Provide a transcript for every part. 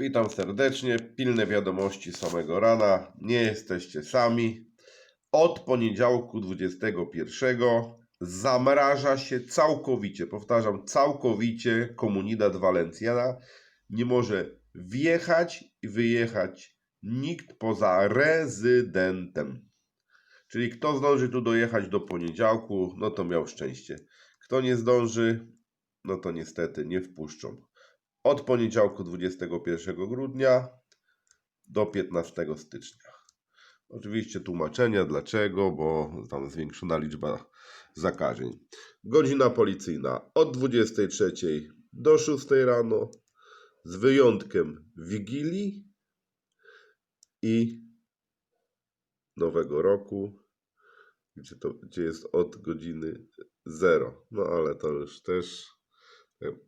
Witam serdecznie. Pilne wiadomości samego rana. Nie jesteście sami. Od poniedziałku 21 zamraża się całkowicie, powtarzam, całkowicie Comunidad Valenciana. Nie może wjechać i wyjechać nikt poza rezydentem. Czyli kto zdąży tu dojechać do poniedziałku, no to miał szczęście. Kto nie zdąży, no to niestety nie wpuszczą od poniedziałku 21 grudnia do 15 stycznia. Oczywiście tłumaczenia dlaczego, bo tam zwiększona liczba zakażeń. Godzina policyjna od 23 do 6 rano, z wyjątkiem Wigilii i Nowego Roku, gdzie, to, gdzie jest od godziny 0. No ale to już też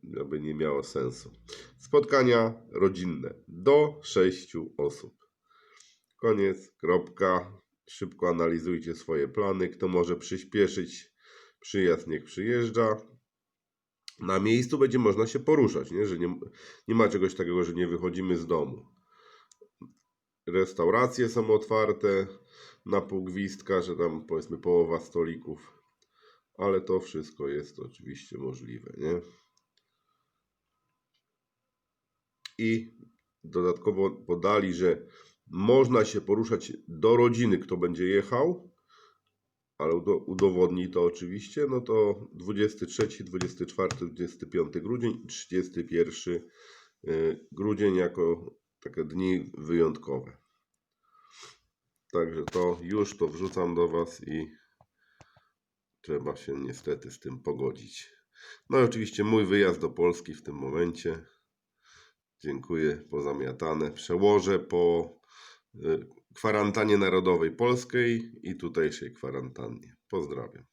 jakby nie miało sensu. Spotkania rodzinne do 6 osób. Koniec, kropka. Szybko analizujcie swoje plany. Kto może przyspieszyć przyjazd, niech przyjeżdża. Na miejscu będzie można się poruszać, nie? że nie, nie ma czegoś takiego, że nie wychodzimy z domu. Restauracje są otwarte na pół gwizdka, że tam powiedzmy połowa stolików, ale to wszystko jest oczywiście możliwe, nie? I dodatkowo podali, że można się poruszać do rodziny, kto będzie jechał, ale udo- udowodni to oczywiście, no to 23, 24, 25 grudzień i 31 y, grudzień jako takie dni wyjątkowe. Także to już to wrzucam do Was i trzeba się niestety z tym pogodzić. No i oczywiście mój wyjazd do Polski w tym momencie. Dziękuję, pozamiatane. Przełożę po y, kwarantannie narodowej polskiej i tutejszej kwarantannie. Pozdrawiam.